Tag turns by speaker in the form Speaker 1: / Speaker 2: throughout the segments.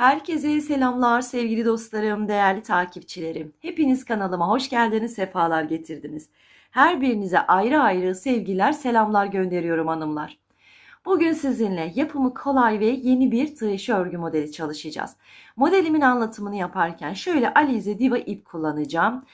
Speaker 1: Herkese selamlar sevgili dostlarım, değerli takipçilerim. Hepiniz kanalıma hoş geldiniz, sefalar getirdiniz. Her birinize ayrı ayrı sevgiler, selamlar gönderiyorum hanımlar. Bugün sizinle yapımı kolay ve yeni bir tıraş örgü modeli çalışacağız. Modelimin anlatımını yaparken şöyle Alize Diva ip kullanacağım.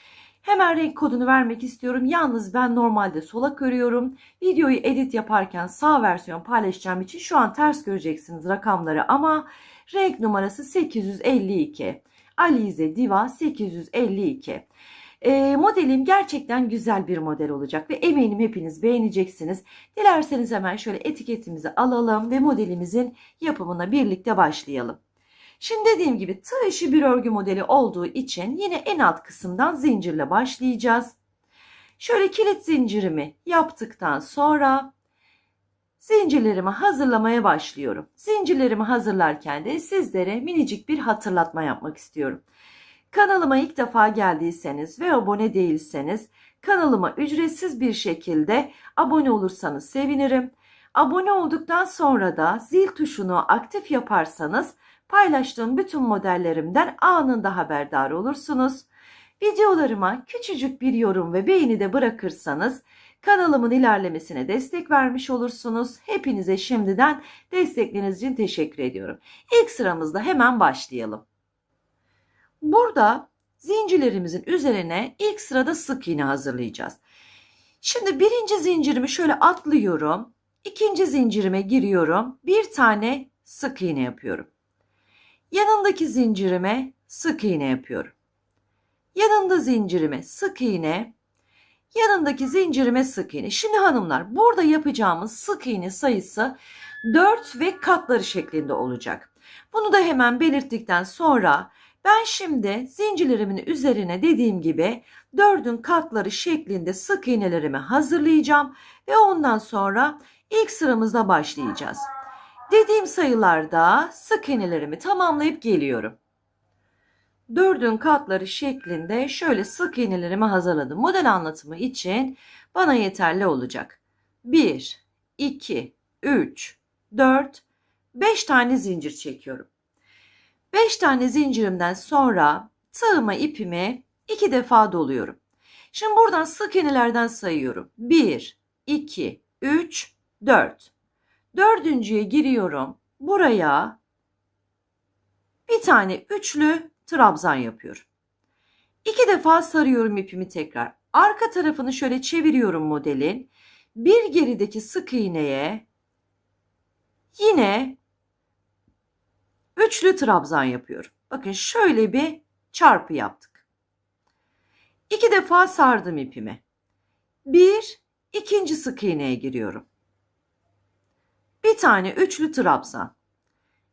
Speaker 1: Hemen renk kodunu vermek istiyorum. Yalnız ben normalde solak örüyorum. Videoyu edit yaparken sağ versiyon paylaşacağım için şu an ters göreceksiniz rakamları ama renk numarası 852. Alize Diva 852. E, modelim gerçekten güzel bir model olacak ve eminim hepiniz beğeneceksiniz. Dilerseniz hemen şöyle etiketimizi alalım ve modelimizin yapımına birlikte başlayalım. Şimdi dediğim gibi tığ işi bir örgü modeli olduğu için yine en alt kısımdan zincirle başlayacağız. Şöyle kilit zincirimi yaptıktan sonra zincirlerimi hazırlamaya başlıyorum. Zincirlerimi hazırlarken de sizlere minicik bir hatırlatma yapmak istiyorum. Kanalıma ilk defa geldiyseniz ve abone değilseniz kanalıma ücretsiz bir şekilde abone olursanız sevinirim. Abone olduktan sonra da zil tuşunu aktif yaparsanız paylaştığım bütün modellerimden anında haberdar olursunuz. Videolarıma küçücük bir yorum ve beğeni de bırakırsanız kanalımın ilerlemesine destek vermiş olursunuz. Hepinize şimdiden destekleriniz için teşekkür ediyorum. İlk sıramızda hemen başlayalım. Burada zincirlerimizin üzerine ilk sırada sık iğne hazırlayacağız. Şimdi birinci zincirimi şöyle atlıyorum. İkinci zincirime giriyorum. Bir tane sık iğne yapıyorum. Yanındaki zincirime sık iğne yapıyorum. Yanında zincirime sık iğne, yanındaki zincirime sık iğne. Şimdi hanımlar burada yapacağımız sık iğne sayısı 4 ve katları şeklinde olacak. Bunu da hemen belirttikten sonra ben şimdi zincirlerimin üzerine dediğim gibi 4'ün katları şeklinde sık iğnelerimi hazırlayacağım ve ondan sonra ilk sıramızda başlayacağız. Dediğim sayılarda sık iğnelerimi tamamlayıp geliyorum. Dördün katları şeklinde şöyle sık iğnelerimi hazırladım. Model anlatımı için bana yeterli olacak. 1, 2, 3, 4, 5 tane zincir çekiyorum. 5 tane zincirimden sonra tığıma ipimi 2 defa doluyorum. Şimdi buradan sık iğnelerden sayıyorum. 1, 2, 3, 4. Dördüncüye giriyorum. Buraya bir tane üçlü trabzan yapıyorum. İki defa sarıyorum ipimi tekrar. Arka tarafını şöyle çeviriyorum modelin. Bir gerideki sık iğneye yine üçlü trabzan yapıyorum. Bakın şöyle bir çarpı yaptık. İki defa sardım ipimi. Bir, ikinci sık iğneye giriyorum. Bir tane üçlü trabzan.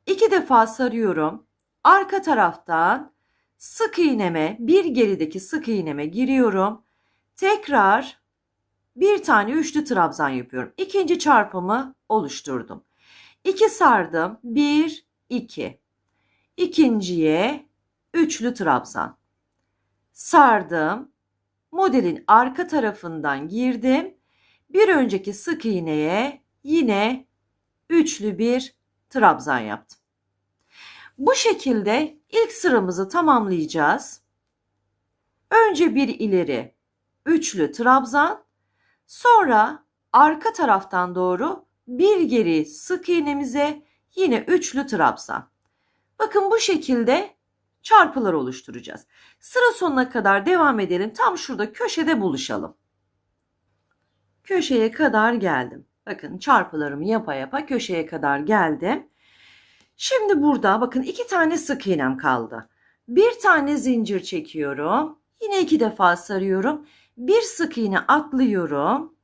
Speaker 1: İki defa sarıyorum. Arka taraftan sık iğneme, bir gerideki sık iğneme giriyorum. Tekrar bir tane üçlü trabzan yapıyorum. İkinci çarpımı oluşturdum. İki sardım. Bir, iki. İkinciye üçlü trabzan. Sardım. Modelin arka tarafından girdim. Bir önceki sık iğneye yine üçlü bir trabzan yaptım. Bu şekilde ilk sıramızı tamamlayacağız. Önce bir ileri üçlü trabzan, sonra arka taraftan doğru bir geri sık iğnemize yine üçlü trabzan. Bakın bu şekilde çarpılar oluşturacağız. Sıra sonuna kadar devam edelim. Tam şurada köşede buluşalım. Köşeye kadar geldim. Bakın çarpılarımı yapa yapa köşeye kadar geldim. Şimdi burada bakın iki tane sık iğnem kaldı. Bir tane zincir çekiyorum. Yine iki defa sarıyorum. Bir sık iğne atlıyorum.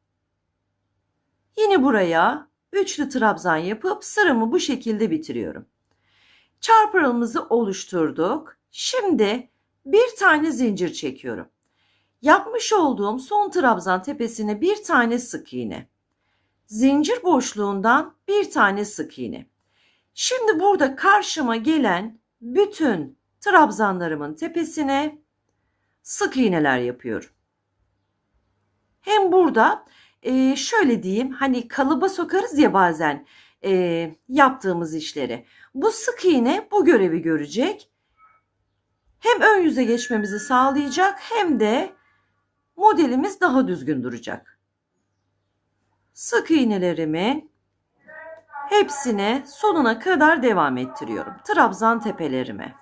Speaker 1: Yine buraya üçlü trabzan yapıp sıramı bu şekilde bitiriyorum. Çarpırımızı oluşturduk. Şimdi bir tane zincir çekiyorum. Yapmış olduğum son trabzan tepesine bir tane sık iğne zincir boşluğundan bir tane sık iğne. Şimdi burada karşıma gelen bütün trabzanlarımın tepesine sık iğneler yapıyorum. Hem burada e, şöyle diyeyim hani kalıba sokarız ya bazen e, yaptığımız işleri. Bu sık iğne bu görevi görecek. Hem ön yüze geçmemizi sağlayacak hem de modelimiz daha düzgün duracak. Sık iğnelerimin hepsine sonuna kadar devam ettiriyorum. Trabzan tepelerime.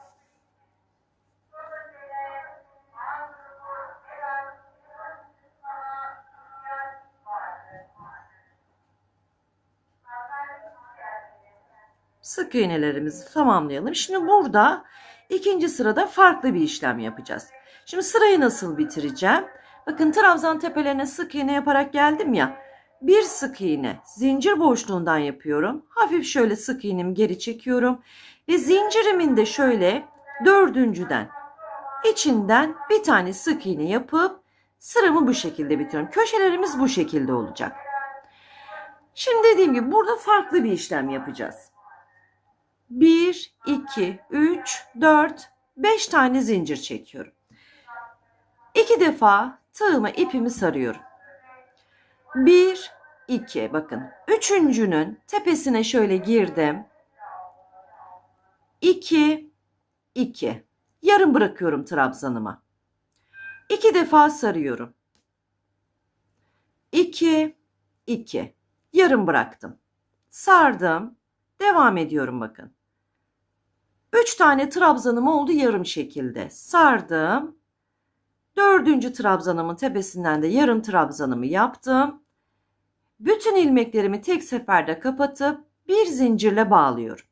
Speaker 1: Sık iğnelerimizi tamamlayalım. Şimdi burada ikinci sırada farklı bir işlem yapacağız. Şimdi sırayı nasıl bitireceğim? Bakın trabzan tepelerine sık iğne yaparak geldim ya. Bir sık iğne zincir boşluğundan yapıyorum. Hafif şöyle sık iğnemi geri çekiyorum. Ve zincirimin de şöyle dördüncüden içinden bir tane sık iğne yapıp sıramı bu şekilde bitiriyorum. Köşelerimiz bu şekilde olacak. Şimdi dediğim gibi burada farklı bir işlem yapacağız. 1, 2, 3, 4, 5 tane zincir çekiyorum. 2 defa tığıma ipimi sarıyorum. 1, 2 bakın. Üçüncünün tepesine şöyle girdim. 2, 2. Yarım bırakıyorum trabzanıma. 2 defa sarıyorum. 2, 2. Yarım bıraktım. Sardım. Devam ediyorum bakın. 3 tane trabzanım oldu yarım şekilde. Sardım. Dördüncü trabzanımın tepesinden de yarım trabzanımı yaptım. Bütün ilmeklerimi tek seferde kapatıp bir zincirle bağlıyorum.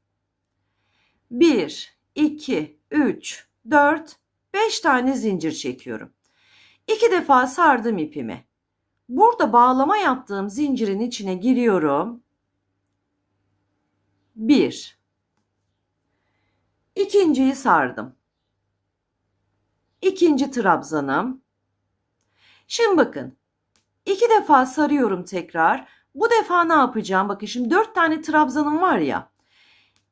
Speaker 1: 1, 2, 3, 4, 5 tane zincir çekiyorum. 2 defa sardım ipimi. Burada bağlama yaptığım zincirin içine giriyorum. 1 İkinciyi sardım. İkinci trabzanım. Şimdi bakın. İki defa sarıyorum tekrar. Bu defa ne yapacağım? Bakın şimdi dört tane trabzanım var ya.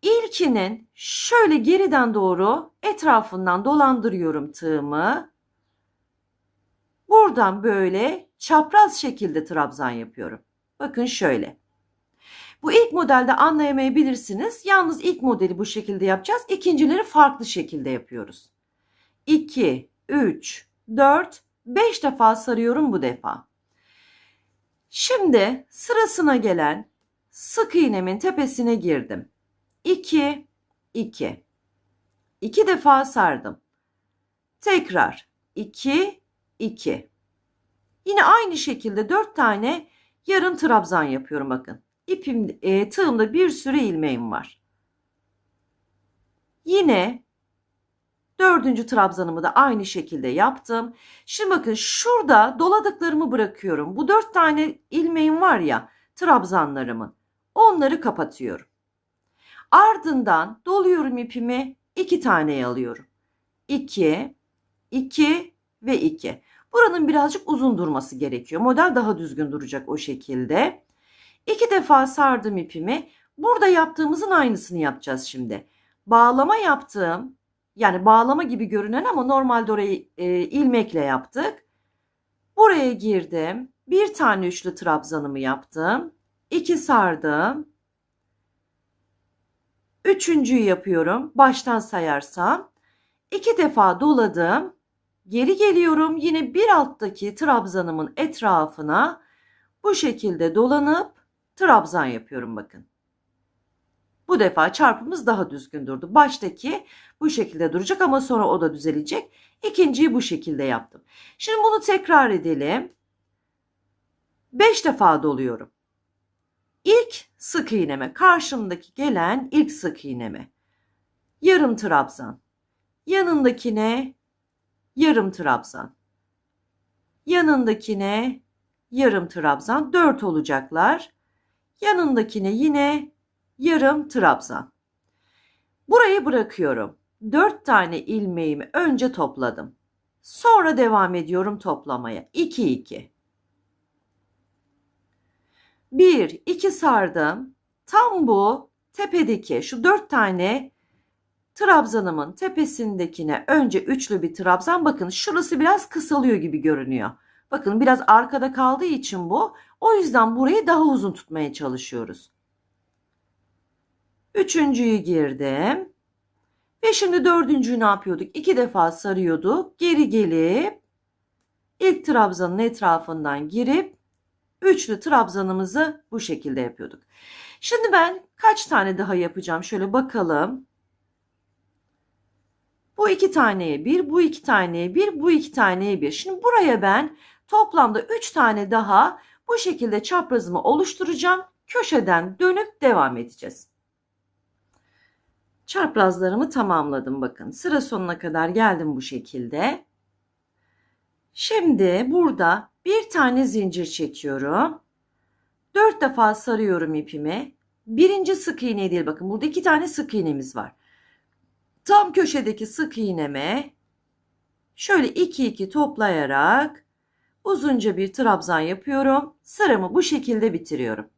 Speaker 1: İlkinin şöyle geriden doğru etrafından dolandırıyorum tığımı. Buradan böyle çapraz şekilde trabzan yapıyorum. Bakın şöyle. Bu ilk modelde anlayamayabilirsiniz. Yalnız ilk modeli bu şekilde yapacağız. İkincileri farklı şekilde yapıyoruz. 2, 3, 4, 5 defa sarıyorum bu defa. Şimdi sırasına gelen sık iğnemin tepesine girdim. 2, 2. 2 defa sardım. Tekrar 2, 2. Yine aynı şekilde 4 tane yarım trabzan yapıyorum bakın. İpim, e, tığımda bir sürü ilmeğim var. Yine dördüncü trabzanımı da aynı şekilde yaptım. Şimdi bakın şurada doladıklarımı bırakıyorum. Bu dört tane ilmeğim var ya trabzanlarımın. Onları kapatıyorum. Ardından doluyorum ipimi iki taneye alıyorum. 2, 2 ve 2. Buranın birazcık uzun durması gerekiyor. Model daha düzgün duracak o şekilde. İki defa sardım ipimi. Burada yaptığımızın aynısını yapacağız şimdi. Bağlama yaptığım yani bağlama gibi görünen ama normalde orayı e, ilmekle yaptık. Buraya girdim. Bir tane üçlü trabzanımı yaptım. İki sardım. Üçüncüyü yapıyorum. Baştan sayarsam. iki defa doladım. Geri geliyorum. Yine bir alttaki trabzanımın etrafına bu şekilde dolanıp trabzan yapıyorum bakın. Bu defa çarpımız daha düzgün durdu. Baştaki bu şekilde duracak ama sonra o da düzelecek. İkinciyi bu şekilde yaptım. Şimdi bunu tekrar edelim. 5 defa doluyorum. İlk sık iğneme, karşımdaki gelen ilk sık iğneme. Yarım trabzan. Yanındakine yarım trabzan. Yanındakine yarım trabzan. 4 olacaklar. Yanındakine yine yarım trabzan. Burayı bırakıyorum. 4 tane ilmeğimi önce topladım. Sonra devam ediyorum toplamaya. 2 2. 1 2 sardım. Tam bu tepedeki şu 4 tane trabzanımın tepesindekine önce üçlü bir trabzan. Bakın şurası biraz kısalıyor gibi görünüyor. Bakın biraz arkada kaldığı için bu. O yüzden burayı daha uzun tutmaya çalışıyoruz. Üçüncüyü girdim. Ve şimdi dördüncüyü ne yapıyorduk? İki defa sarıyorduk. Geri gelip ilk trabzanın etrafından girip üçlü trabzanımızı bu şekilde yapıyorduk. Şimdi ben kaç tane daha yapacağım? Şöyle bakalım. Bu iki taneye bir, bu iki taneye bir, bu iki taneye bir. Şimdi buraya ben toplamda üç tane daha bu şekilde çaprazımı oluşturacağım. Köşeden dönüp devam edeceğiz. Çaprazlarımı tamamladım bakın. Sıra sonuna kadar geldim bu şekilde. Şimdi burada bir tane zincir çekiyorum. Dört defa sarıyorum ipimi. Birinci sık iğne değil bakın burada iki tane sık iğnemiz var. Tam köşedeki sık iğneme şöyle iki iki toplayarak uzunca bir trabzan yapıyorum. Sıramı bu şekilde bitiriyorum.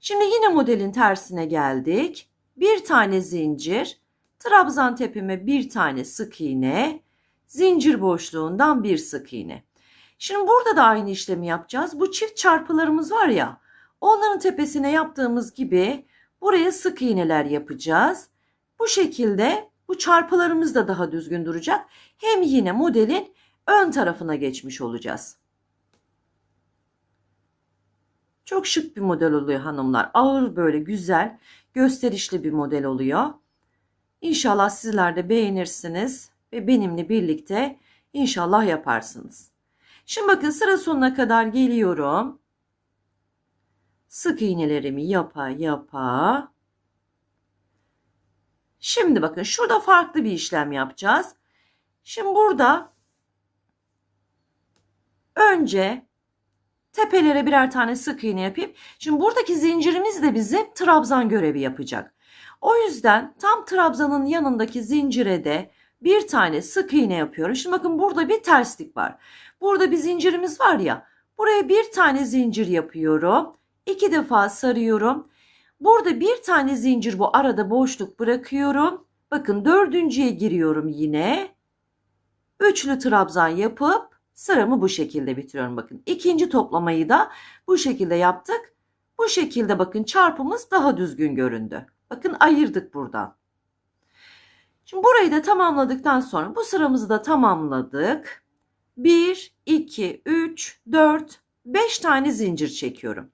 Speaker 1: Şimdi yine modelin tersine geldik. Bir tane zincir, trabzan tepeme bir tane sık iğne, zincir boşluğundan bir sık iğne. Şimdi burada da aynı işlemi yapacağız. Bu çift çarpılarımız var ya, onların tepesine yaptığımız gibi buraya sık iğneler yapacağız. Bu şekilde bu çarpılarımız da daha düzgün duracak. Hem yine modelin ön tarafına geçmiş olacağız. Çok şık bir model oluyor hanımlar. Ağır böyle güzel, gösterişli bir model oluyor. İnşallah sizler de beğenirsiniz ve benimle birlikte inşallah yaparsınız. Şimdi bakın sıra sonuna kadar geliyorum. Sık iğnelerimi yapa yapa. Şimdi bakın şurada farklı bir işlem yapacağız. Şimdi burada önce tepelere birer tane sık iğne yapayım. Şimdi buradaki zincirimiz de bize trabzan görevi yapacak. O yüzden tam trabzanın yanındaki zincire de bir tane sık iğne yapıyorum. Şimdi bakın burada bir terslik var. Burada bir zincirimiz var ya. Buraya bir tane zincir yapıyorum. İki defa sarıyorum. Burada bir tane zincir bu arada boşluk bırakıyorum. Bakın dördüncüye giriyorum yine. Üçlü trabzan yapıp sıramı bu şekilde bitiriyorum. Bakın ikinci toplamayı da bu şekilde yaptık. Bu şekilde bakın çarpımız daha düzgün göründü. Bakın ayırdık buradan. Şimdi burayı da tamamladıktan sonra bu sıramızı da tamamladık. 1, 2, 3, 4, 5 tane zincir çekiyorum.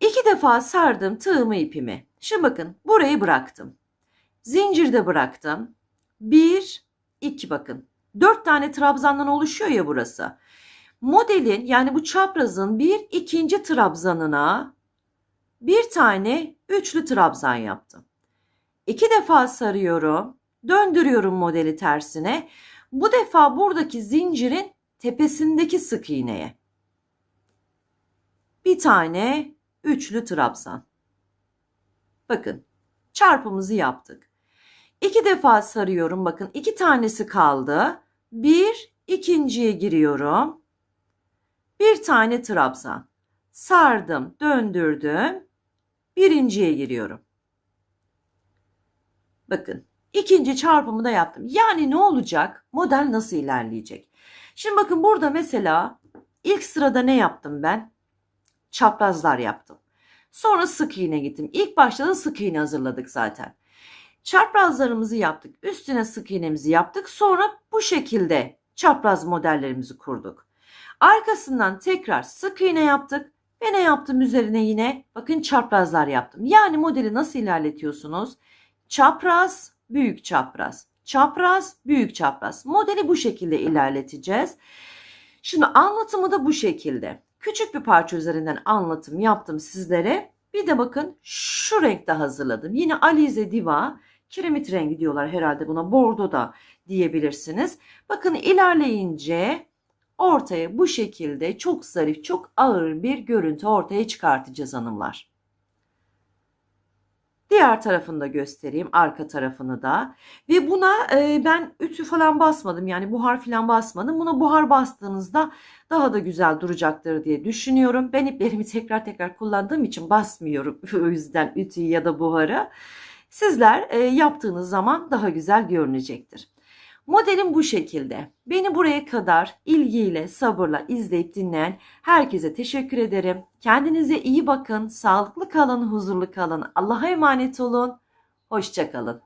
Speaker 1: İki defa sardım tığımı ipimi. Şimdi bakın burayı bıraktım. Zincirde bıraktım. 1, 2 bakın. 4 tane trabzandan oluşuyor ya burası. Modelin yani bu çaprazın bir ikinci trabzanına bir tane üçlü trabzan yaptım. İki defa sarıyorum. Döndürüyorum modeli tersine. Bu defa buradaki zincirin tepesindeki sık iğneye. Bir tane üçlü trabzan. Bakın çarpımızı yaptık. İki defa sarıyorum. Bakın iki tanesi kaldı. Bir ikinciye giriyorum. Bir tane trabzan. Sardım, döndürdüm. Birinciye giriyorum. Bakın ikinci çarpımı da yaptım. Yani ne olacak? Model nasıl ilerleyecek? Şimdi bakın burada mesela ilk sırada ne yaptım ben? Çaprazlar yaptım. Sonra sık iğne gittim. İlk başta da sık iğne hazırladık zaten. Çaprazlarımızı yaptık. Üstüne sık iğnemizi yaptık. Sonra bu şekilde çapraz modellerimizi kurduk. Arkasından tekrar sık iğne yaptık. Ve ne yaptım üzerine yine? Bakın çaprazlar yaptım. Yani modeli nasıl ilerletiyorsunuz? Çapraz, büyük çapraz. Çapraz, büyük çapraz. Modeli bu şekilde ilerleteceğiz. Şimdi anlatımı da bu şekilde. Küçük bir parça üzerinden anlatım yaptım sizlere. Bir de bakın şu renkte hazırladım. Yine Alize Diva kiremit rengi diyorlar herhalde buna. Bordo da diyebilirsiniz. Bakın ilerleyince ortaya bu şekilde çok zarif, çok ağır bir görüntü ortaya çıkartacağız hanımlar. Diğer tarafını da göstereyim, arka tarafını da. Ve buna e, ben ütü falan basmadım. Yani buhar falan basmadım. Buna buhar bastığınızda daha da güzel duracaktır diye düşünüyorum. Ben iplerimi tekrar tekrar kullandığım için basmıyorum. o yüzden ütüyü ya da buharı. Sizler e, yaptığınız zaman daha güzel görünecektir. Modelim bu şekilde. Beni buraya kadar ilgiyle, sabırla izleyip dinleyen herkese teşekkür ederim. Kendinize iyi bakın, sağlıklı kalın, huzurlu kalın. Allah'a emanet olun. Hoşçakalın.